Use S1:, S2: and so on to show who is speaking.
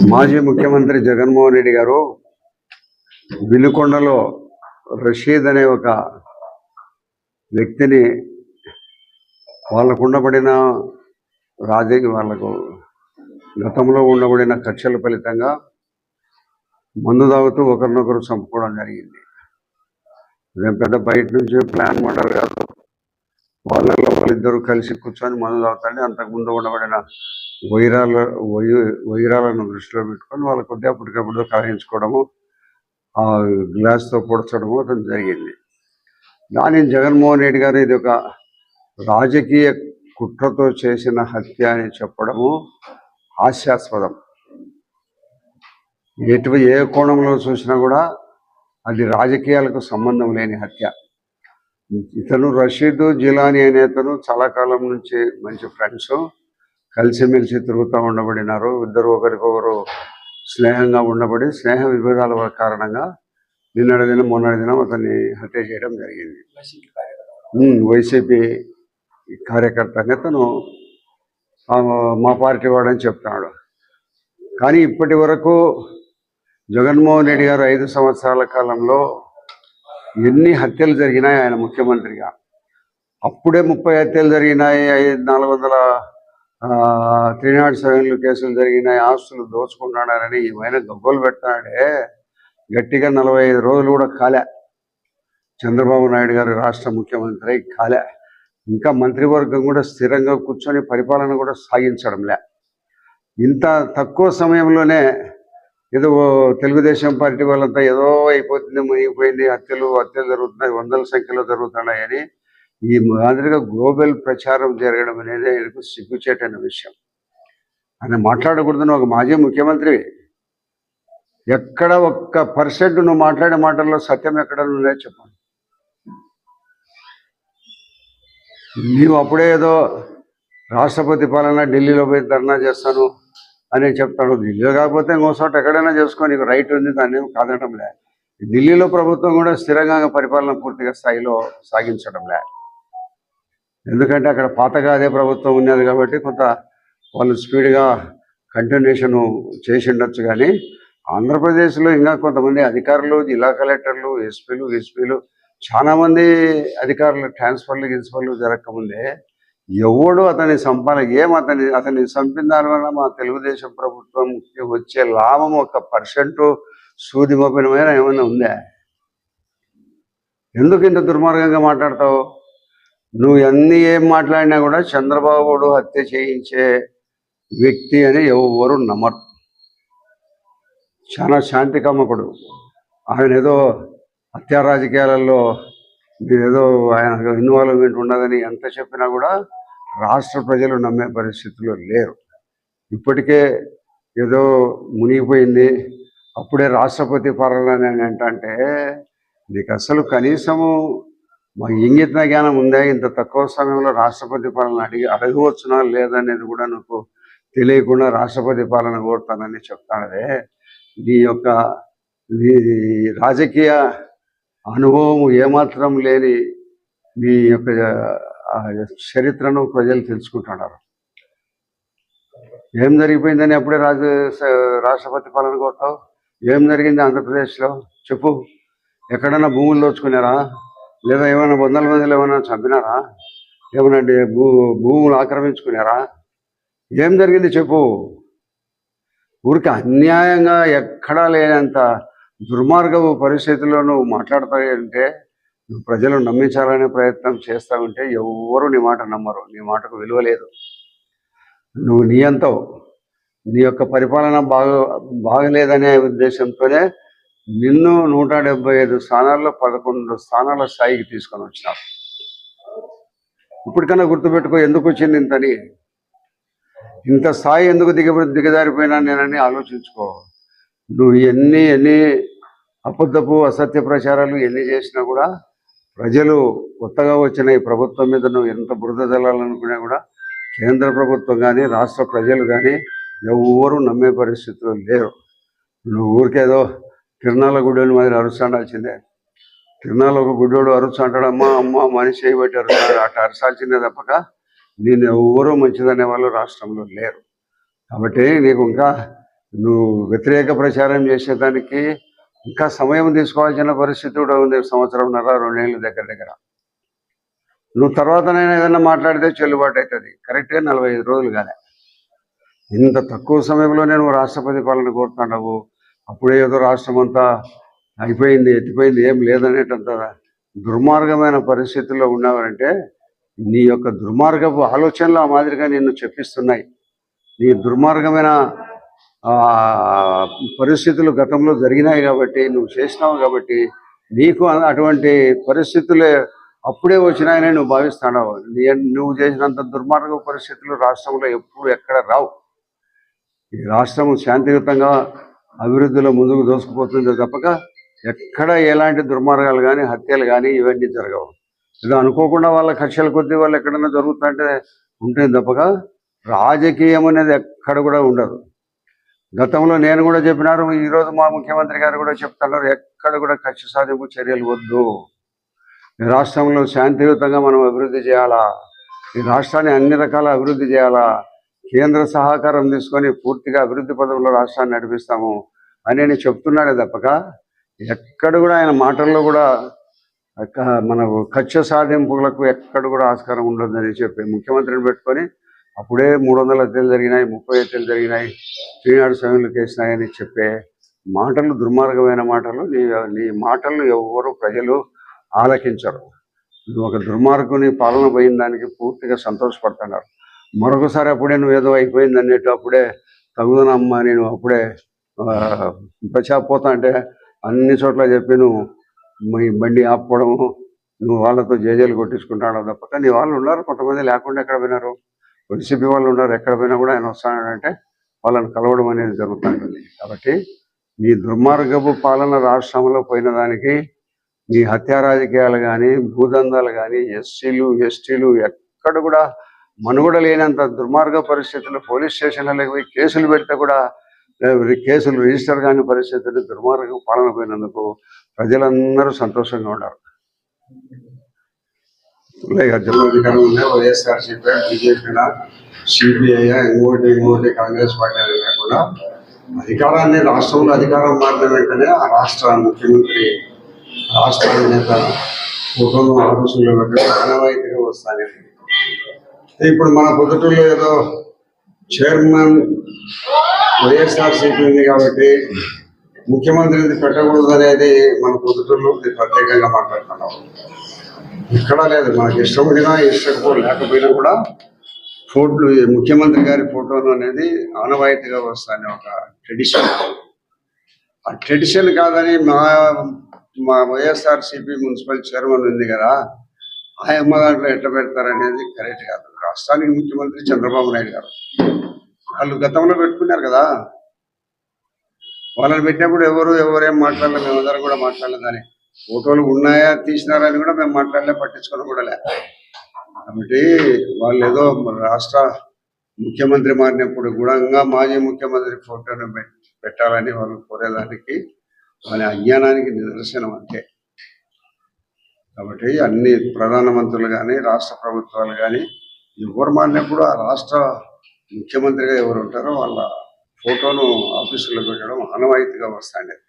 S1: మాజీ ముఖ్యమంత్రి జగన్మోహన్ రెడ్డి గారు వినుకొండలో రషీద్ అనే ఒక వ్యక్తిని వాళ్ళకు ఉండబడిన రాజకీయ వాళ్ళకు గతంలో ఉండబడిన కక్షల ఫలితంగా మందు తాగుతూ ఒకరినొకరు చంపుకోవడం జరిగింది. ఇదేం పెద్ద బయట నుంచి ప్లాన్ మర్డర్ కాదు. వాళ్ళలో వాళ్ళిద్దరూ కలిసి కూర్చొని మందు తాగుతాండి అంతకుముందు ఉండబడిన వైరాల వై- వైరాలను దృష్టిలో పెట్టుకొని వాళ్ళ కొద్దిగా అప్పటికప్పుడు కలహించుకోవడము ఆ గ్లాస్తో పొడచడము అతను జరిగింది. దాని జగన్మోహన్ రెడ్డి గారు ఇది ఒక రాజకీయ కుట్రతో చేసిన హత్య అని చెప్పడము హాస్యాస్పదం. ఎటు ఏ కోణంలో చూసినా కూడా అది రాజకీయాలకు సంబంధం లేని హత్య. ఇతను రషీద్ జిలానీ అనే అతను చాలా కాలం నుంచి మంచి ఫ్రెండ్స్ కలిసిమెలిసి తిరుగుతూ ఉండబడినారు. ఇద్దరు ఒకరికొకరు స్నేహంగా ఉండబడి స్నేహ విభేదాల కారణంగా నిన్నటి దినం మొన్నటి దినం అతన్ని హత్య చేయడం జరిగింది. వైసీపీ కార్యకర్తగా తను ఆ, మా పార్టీ వాడని చెప్తున్నాడు కానీ ఇప్పటి వరకు జగన్మోహన్ రెడ్డి గారు ఐదు సంవత్సరాల కాలంలో ఎన్ని హత్యలు జరిగినాయి ఆయన ముఖ్యమంత్రిగా? అప్పుడే ముప్పై హత్యలు జరిగినాయి ఐదు నాలుగు వందల త్రీ నాట్ సెవెన్లు కేసులు జరిగినాయి ఆస్తులు దోచుకుంటున్నాడని ఏమైనా గొప్పలు పెట్టినాడే. గట్టిగా నలభై ఐదు రోజులు కూడా కాలే. చంద్రబాబు నాయుడు గారు రాష్ట్ర ముఖ్యమంత్రి కాలే. ఇంకా మంత్రివర్గం కూడా స్థిరంగా కూర్చొని పరిపాలన కూడా సాగించడంలే. ఇంత తక్కువ సమయంలోనే ఏదో తెలుగుదేశం పార్టీ వాళ్ళంతా ఏదో అయిపోతుంది మునిగిపోయింది హత్యలు హత్యలు జరుగుతున్నాయి వందల సంఖ్యలో జరుగుతున్నాయని ఈ మాదిరిగా గ్లోబల్ ప్రచారం జరగడం అనేది ఆయనకు సిగ్గుచేటైన విషయం. ఆయన మాట్లాడకూడదని ఒక మాజీ ముఖ్యమంత్రి. ఎక్కడ ఒక్క పర్సెంట్ నువ్వు మాట్లాడే మాటల్లో సత్యం ఎక్కడ ఉందే చెప్పండి. నీవు అప్పుడే ఏదో రాష్ట్రపతి పాలన ఢిల్లీలో పోయి ధర్నా చేస్తాను అని చెప్తాడు. ఢిల్లీలో కాకపోతే ఇంకో చోట ఎక్కడైనా చేసుకొని నీకు రైట్ ఉంది దాన్ని ఏం కాదనడంలే. ఢిల్లీలో ప్రభుత్వం కూడా స్థిరంగా పరిపాలన పూర్తిగా స్థాయిలో సాగించడం లే ఎందుకంటే అక్కడ పాతగా అదే ప్రభుత్వం ఉన్నది కాబట్టి కొంత వాళ్ళు స్పీడ్గా కంటిన్యూషన్ చేసి ఉండొచ్చు కానీ ఆంధ్రప్రదేశ్లో ఇంకా కొంతమంది అధికారులు జిల్లా కలెక్టర్లు ఎస్పీలు ఎస్పీలు చాలా మంది అధికారులు ట్రాన్స్ఫర్లు గిన్స్ఫర్లు జరగకముందే ఎవడు అతని సంపాదన ఏం అతని అతన్ని చంపిన దానివల్ల మా తెలుగుదేశం ప్రభుత్వంకి వచ్చే లాభం ఒక పర్సెంట్ సూది మోపినమైన ఏమైనా ఉందా? ఎందుకు ఇంత దుర్మార్గంగా మాట్లాడతావు? నువ్వు ఎన్ని ఏం మాట్లాడినా కూడా చంద్రబాబుడు హత్య చేయించే వ్యక్తి అని ఎవరు నమ్మరు. చాలా శాంతి కమ్మకుడు ఆయన ఏదో హత్యా రాజకీయాలలో ఏదో ఆయన ఇన్వాల్వ్మెంట్ ఉండదని ఎంత చెప్పినా కూడా రాష్ట్ర ప్రజలు నమ్మే పరిస్థితిలో లేరు. ఇప్పటికే ఏదో మునిగిపోయింది. అప్పుడే రాష్ట్రపతి పర్వాలని అని నీకు అసలు కనీసము మా ఇంగిత జ్ఞానం ఉందా? ఇంత తక్కువ సమయంలో రాష్ట్రపతి పాలన అడిగి అడగవచ్చునా లేదనేది కూడా నాకు తెలియకుండా రాష్ట్రపతి పాలన కోరుతానని చెప్తానదే. నీ యొక్క నీ రాజకీయ అనుభవం ఏమాత్రం లేని మీ యొక్క చరిత్రను ప్రజలు తెలుసుకుంటున్నారు. ఏం జరిగిపోయిందని అప్పుడే రాజు రాష్ట్రపతి పాలన కొట్టావు? ఏం జరిగింది ఆంధ్రప్రదేశ్లో? చెప్పు. ఎక్కడైనా భూములు దోచుకున్నారా? లేదా ఏమైనా వందల మందిలో ఏమైనా చంపినారా? ఏమైనా భూ భూములు ఆక్రమించుకున్నారా? ఏం జరిగింది చెప్పు. ఊరికి అన్యాయంగా ఎక్కడా లేనంత దుర్మార్గపు పరిస్థితుల్లో నువ్వు మాట్లాడతాయంటే నువ్వు ప్రజలు నమ్మించాలనే ప్రయత్నం చేస్తా ఉంటే ఎవ్వరు నీ మాట నమ్మరు. నీ మాటకు విలువ లేదు. నువ్వు నీ అంతవు. నీ యొక్క పరిపాలన బాగా బాగలేదనే ఉద్దేశంతోనే నిన్ను నూట డెబ్బై ఐదు స్థానాల్లో పదకొండు స్థానాల స్థాయికి తీసుకొని వచ్చినావు. ఇప్పటికన్నా గుర్తుపెట్టుకో ఎందుకు వచ్చింది ఇంతని? ఇంత స్థాయి ఎందుకు దిగ దిగజారిపోయినా నేనని ఆలోచించుకో. నువ్వు ఎన్ని ఎన్ని అబద్ధపు అసత్య ప్రచారాలు ఎన్ని చేసినా కూడా ప్రజలు కొత్తగా వచ్చిన ఈ ప్రభుత్వం మీద నువ్వు ఎంత బురద జల్లాలనుకున్నా కూడా కేంద్ర ప్రభుత్వం కానీ రాష్ట్ర ప్రజలు కానీ ఎవరు నమ్మే పరిస్థితులు లేరు. నువ్వు ఊరికేదో తిరణాల గుడ్డోని మాదిరి అరుస్తాడాల్సిందే. తిరణాల ఒక గుడ్డోడు అరుచు అమ్మ అమ్మ మనిషి చేయబట్టి అరుస్తాడు. అట్లా అరసాల్సిందే తప్పక నేను ఎవరూ మంచిదనే వాళ్ళు రాష్ట్రంలో లేరు. కాబట్టి నీకు ఇంకా నువ్వు వ్యతిరేక ప్రచారం చేసేదానికి ఇంకా సమయం తీసుకోవాల్సిన పరిస్థితి కూడా ఉంది సంవత్సరంన్నర రెండేళ్ళు దగ్గర దగ్గర. నువ్వు తర్వాత నేను ఏదైనా మాట్లాడితే చెల్లుబాటు అవుతుంది. కరెక్ట్గా నలభై ఐదు రోజులు కాలే. ఇంత తక్కువ సమయంలో నేను రాష్ట్రపతి పాలన కోరుతున్నావు. అప్పుడే ఏదో రాష్ట్రం అంతా అయిపోయింది ఎత్తిపోయింది ఏం లేదనేటంత దుర్మార్గమైన పరిస్థితుల్లో ఉన్నావంటే నీ యొక్క దుర్మార్గపు ఆలోచనలు ఆ మాదిరిగా నిన్ను చెప్పిస్తున్నాయి. నీ దుర్మార్గమైన పరిస్థితులు గతంలో జరిగినాయి కాబట్టి నువ్వు చేసినావు కాబట్టి నీకు అటువంటి పరిస్థితులే అప్పుడే వచ్చినాయని నువ్వు భావిస్తున్నావు. నీ నువ్వు చేసినంత దుర్మార్గ పరిస్థితులు రాష్ట్రంలో ఎప్పుడు ఎక్కడ రావు. ఈ రాష్ట్రం శాంతియుతంగా అభివృద్ధిలో ముందుకు దోసుకుపోతుందో తప్పక ఎక్కడ ఎలాంటి దుర్మార్గాలు కానీ హత్యలు కానీ ఇవన్నీ జరగవు. ఇది అనుకోకుండా వాళ్ళ కక్షల కొద్దీ వాళ్ళు ఎక్కడైనా జరుగుతుంటే ఉంటుంది తప్పక రాజకీయం అనేది ఎక్కడ కూడా ఉండదు. గతంలో నేను కూడా చెప్పినారు ఈరోజు మా ముఖ్యమంత్రి గారు కూడా చెప్తున్నారు ఎక్కడ కూడా కక్ష సాధింపు చర్యలు వద్దు. ఈ రాష్ట్రంలో శాంతియుతంగా మనం అభివృద్ధి చేయాలా? ఈ రాష్ట్రాన్ని అన్ని రకాల అభివృద్ధి చేయాలా? కేంద్ర సహకారం తీసుకొని పూర్తిగా అభివృద్ధి పదంలో రాష్ట్రాన్ని నడిపిస్తాము అని నేను చెప్తున్నాడే తప్పక. ఎక్కడ కూడా ఆయన మాటల్లో కూడా మన కక్ష సాధింపులకు ఎక్కడ కూడా ఆస్కారం ఉండదని చెప్పి ముఖ్యమంత్రిని పెట్టుకొని అప్పుడే మూడు వందల హత్యలు జరిగినాయి ముప్పై హత్యలు జరిగినాయి శ్రీనాడు స్వామిలు కేసినాయని చెప్పే మాటలు దుర్మార్గమైన మాటలు నీ నీ మాటలు ఎవరు ప్రజలు ఆలకించరు. నువ్వు ఒక దుర్మార్గుని పాలన పోయిన దానికి పూర్తిగా సంతోషపడుతున్నారు. మరొకసారి అప్పుడే నువ్వు ఏదో అయిపోయింది అన్నట్టు అప్పుడే తగుదనమ్మా నేను అప్పుడే ప్రచాపోతా అంటే అన్ని చోట్ల చెప్పి నువ్వు మీ బండి ఆపుకోవడము నువ్వు వాళ్ళతో జేజేలు కొట్టించుకుంటాడో తప్పక నీ వాళ్ళు ఉన్నారు కొంతమంది లేకుండా ఎక్కడ పోయినారు? వైసీపీ వాళ్ళు ఉన్నారు. ఎక్కడ పోయినా కూడా ఆయన వస్తాడంటే వాళ్ళని కలవడం అనేది జరుగుతుంటుంది. కాబట్టి మీ దుర్మార్గపు పాలన రాష్ట్రంలో పోయిన దానికి మీ హత్యా రాజకీయాలు కానీ భూదందాలు కానీ ఎస్సీలు ఎస్టీలు ఎక్కడ కూడా మనుగడ లేనంత దుర్మార్గ పరిస్థితులు పోలీస్ స్టేషన్లకు పోయి కేసులు పెడితే కూడా కేసులు రిజిస్టర్ కాని పరిస్థితులు దుర్మార్గం పాలన పోయినందుకు ప్రజలందరూ సంతోషంగా ఉన్నారు. వైఎస్ఆర్ జనాధికారం ఉన్నాయి వైఎస్ఆర్సీపీ బీజేపీ సిపిఐ ఇంకోటి ఇంకోటి కాంగ్రెస్ పార్టీ అని కాకుండా అధికారాన్ని రాష్ట్రంలో అధికారం మారిన వెంటనే ఆ రాష్ట్ర ముఖ్యమంత్రి రాష్ట్ర నేత కుటుంబం ఆలోచనలో ఆనవాయితీగా ఇప్పుడు మన పొద్దుటూరులో ఏదో చైర్మన్ వైఎస్ఆర్సీపీ ఉంది కాబట్టి ముఖ్యమంత్రిని పెట్టకూడదు అనేది మన పొద్దుటూరులో ప్రత్యేకంగా మాట్లాడుతున్నాం. ఇక్కడ లేదు. మనకి ఇష్టం ఉన్నా ఇష్టపో లేకపోయినా కూడా ఫోటో ముఖ్యమంత్రి గారి ఫోటోలు అనేది ఆనవాయితీగా వస్తాయని ఒక ట్రెడిషన్. ఆ ట్రెడిషన్ కాదని మా మా వైఎస్ఆర్సీపీ మున్సిపల్ చైర్మన్ ఉంది కదా ఆ అమ్మ దాంట్లో ఎట్లా పెడతారనేది కరెక్ట్ కాదు. రాష్ట్రానికి ముఖ్యమంత్రి చంద్రబాబు నాయుడు గారు. వాళ్ళు గతంలో పెట్టుకున్నారు కదా. వాళ్ళని పెట్టినప్పుడు ఎవరు ఎవరేం మాట్లాడలేదు మేమందరం కూడా మాట్లాడలేదని. ఫోటోలు ఉన్నాయా తీసినారని కూడా మేము మాట్లాడలే పట్టించుకోవడం కూడా లే. కాబట్టి వాళ్ళు ఏదో రాష్ట్ర ముఖ్యమంత్రి మారినప్పుడు కూడా ఇంకా మాజీ ముఖ్యమంత్రి ఫోటోను పెట్టాలని వాళ్ళు కోరేదానికి వాళ్ళ అజ్ఞానానికి నిదర్శనం అంతే. కాబట్టి అన్ని ప్రధానమంత్రులు కానీ రాష్ట్ర ప్రభుత్వాలు కానీ ఎవరు మారినప్పుడు ఆ రాష్ట్ర ముఖ్యమంత్రిగా ఎవరు ఉంటారో వాళ్ళ ఫోటోను ఆఫీసులో పెట్టడం ఆనవాయితీగా వస్తాండేది.